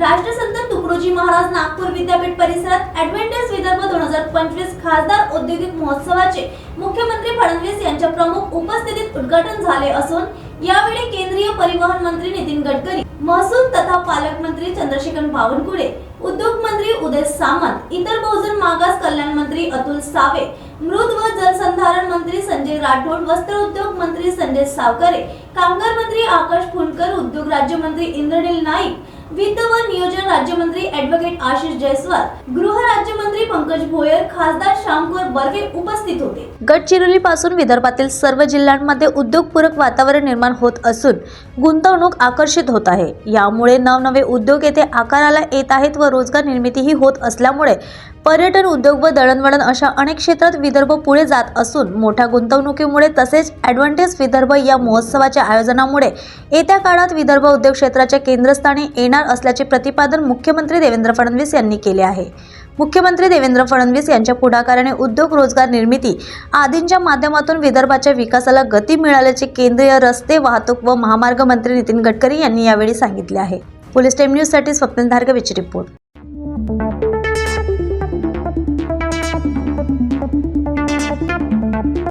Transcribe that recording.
राष्ट्रसंत तुकडोजी महाराज नागपूर विद्यापीठ परिसरात ऍडव्हेंटेज विदर्भ दोन हजार पंचवीस खासदार औद्योगिक महोत्सवाचे मुख्यमंत्री फडणवीस यांच्या प्रमुख उपस्थितीत उद्घाटन झाले असून यावेळी केंद्रीय परिवहन मंत्री नितीन गडकरी महसूल तथा पालकमंत्री चंद्रशेखर बावनकुळे उद्योग मंत्री उदय सामंत इतर बहुजन मागास कल्याण मंत्री अतुल सावे मृद व जलसंधारण मंत्री संजय राठोड वस्त्र उद्योग मंत्री संजय सावकारे कामगार मंत्री आकाश फुंडकर उद्योग राज्यमंत्री इंद्रनील नाईक वित्त व नियोजन राज्यमंत्री ऍडव्होकेट आशिष जयस्वाल गृह राज्यमंत्री पंकज भोयर खासदार श्यामकुमार बर्वे उपस्थित होते. गडचिरोली पासून विदर्भातील सर्व जिल्ह्यांमध्ये उद्योगपूरक वातावरण निर्माण होत असून गुंतवणूक आकर्षित होत आहे. यामुळे नवनवे उद्योग येथे आकाराला येत आहेत व रोजगार निर्मितीही होत असल्यामुळे पर्यटन उद्योग व दळणवळण अशा अनेक क्षेत्रात विदर्भ पुढे जात असून मोठ्या गुंतवणुकीमुळे तसेच ॲडव्हान्टेज विदर्भ या महोत्सवाच्या आयोजनामुळे येत्या काळात विदर्भ उद्योग क्षेत्राच्या केंद्रस्थानी येणार असल्याचे प्रतिपादन मुख्यमंत्री देवेंद्र फडणवीस यांनी केले आहे. मुख्यमंत्री देवेंद्र फडणवीस यांच्या पुढाकाराने उद्योग रोजगार निर्मिती आदींच्या माध्यमातून विदर्भाच्या विकासाला गती मिळाल्याचे केंद्रीय रस्ते वाहतूक व महामार्ग मंत्री नितीन गडकरी यांनी यावेळी सांगितले आहे. पोलीस टाईम न्यूजसाठी स्वप्नील धारगवीची रिपोर्ट.